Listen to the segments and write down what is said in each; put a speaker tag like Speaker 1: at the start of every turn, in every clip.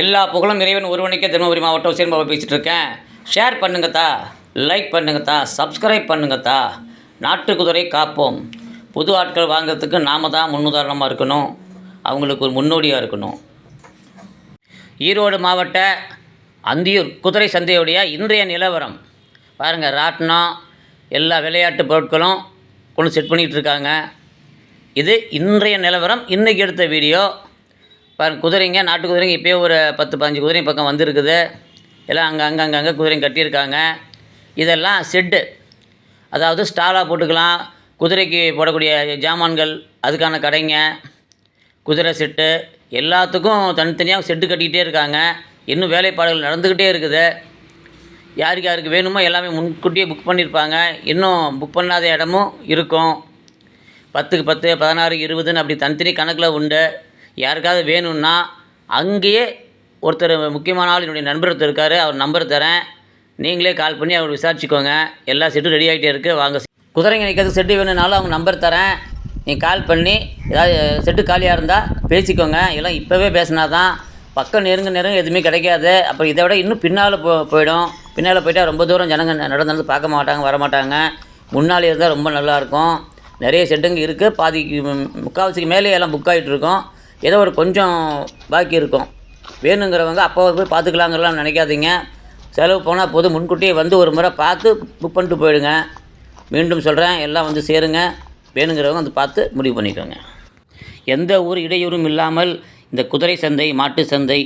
Speaker 1: எல்லா புகழும் இறைவன் ஒருவனுக்கே தருமபுரி மாவட்டம் சேர்ந்து பேசிகிட்டு இருக்கேன். ஷேர் பண்ணுங்கத்தா. லைக் பண்ணுங்கத்தா. சப்ஸ்கிரைப் பண்ணுங்கத்தா. நாட்டு குதிரை காப்போம். புது ஆட்கள் வாங்குறதுக்கு நாம தான் முன்னுதாரணமாக இருக்கணும். அவங்களுக்கு ஒரு முன்னோடியாக இருக்கணும். ஈரோடு மாவட்ட அந்தியூர் குதிரை சந்தையுடைய இன்றைய நிலவரம். பாருங்கள் ராட்டினம் எல்லா விளையாட்டு பொருட்களும் கொண்டு செட் பண்ணிகிட்டு இருக்காங்க. இது இன்றைய நிலவரம். இன்றைக்கி எடுத்த வீடியோ. பாருங்கள் குதிரைங்க நாட்டு குதிரைங்க இப்போயே ஒரு பத்து பதினஞ்சு குதிரை பக்கம் வந்திருக்குது. எல்லாம் அங்கே அங்கே அங்கங்கே குதிரைங்க கட்டியிருக்காங்க. இதெல்லாம் செட்டு அதாவது ஸ்டாலாக போட்டுக்கலாம். குதிரைக்கு போடக்கூடிய ஜாமான்கள் அதுக்கான கடைங்க குதிரை செட்டு எல்லாத்துக்கும் தனித்தனியாக செட்டு கட்டிக்கிட்டே இருக்காங்க. இன்னும் வேலைப்பாடுகள் நடந்துக்கிட்டே இருக்குது. யாருக்கு யாருக்கு வேணுமோ எல்லாமே முன்கூட்டியே புக் பண்ணியிருப்பாங்க. இன்னும் புக் பண்ணாத இடமும் இருக்கும். பத்துக்கு பத்து பதினாறு இருபதுன்னு அப்படி தனித்தனி கணக்கில் உண்டு. யாருக்காவது வேணும்னா அங்கேயே ஒருத்தர் முக்கியமான ஆள் என்னுடைய நண்பர் ஒருத்தர் இருக்கார் அவர் நம்பர் தரேன். நீங்களே கால் பண்ணி அவர் விசாரிச்சுக்கோங்க. எல்லா செட்டும் ரெடி ஆகிட்டே இருக்குது வாங்க. குதிரைங்க நிற்கிறதுக்கு செட்டு வேணும்னாலும் அவங்க நம்பர் தரேன். நீங்கள் கால் பண்ணி ஏதாவது செட்டு காலியாக இருந்தால் பேசிக்கோங்க. எல்லாம் இப்போவே பேசினா தான் பக்கம் நெருங்க நெருங்க எதுவுமே கிடைக்காது. அப்புறம் இதை விட இன்னும் பின்னால் போ போயிடும். பின்னால் போயிட்டால் ரொம்ப தூரம் ஜனங்க நடந்து நடந்து பார்க்க மாட்டாங்க வர மாட்டாங்க. முன்னாலே இருந்தால் ரொம்ப நல்லாயிருக்கும் நிறைய செட்டுங்க இருக்குது பாதிக்கு முக்கால்வாசிக்கு மேலே எல்லாம் புக் ஆகிட்டு இருக்கும் ஏதோ ஒரு கொஞ்சம் பாக்கி இருக்கும். வேணுங்கிறவங்க அப்போ போய் பார்த்துக்கலாங்கிறலாம் நினைக்காதீங்க. செலவு போனால் போதும். முன்கூட்டியே வந்து ஒரு முறை பார்த்து புக் பண்ணிட்டு போயிடுங்க. மீண்டும் சொல்கிறேன் எல்லாம் வந்து சேருங்க. வேணுங்கிறவங்க வந்து பார்த்து முடிவு பண்ணிக்கோங்க. எந்த ஒரு இடையூறும் இல்லாமல் இந்த குதிரை சந்தை மாட்டு சந்தை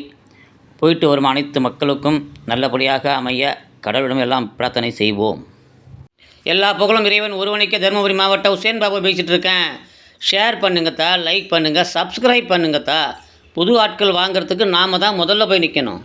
Speaker 1: போயிட்டு வரும் அனைத்து மக்களுக்கும் நல்லபடியாக அமைய கடவுளிடம் எல்லாம் பிரார்த்தனை செய்வோம். எல்லா புகழும் இறைவன். ஒருவனைக்கே தருமபுரி மாவட்டம் உசேன் பாபு பேசிகிட்டு இருக்கேன். ஷேர் பண்ணுங்கத்தா லைக் பண்ணுங்கள் சப்ஸ்கிரைப் பண்ணுங்கத்தா. புது ஆட்கள் வாங்குறதுக்கு நாம தான் முதல்ல போய் நிற்கணும்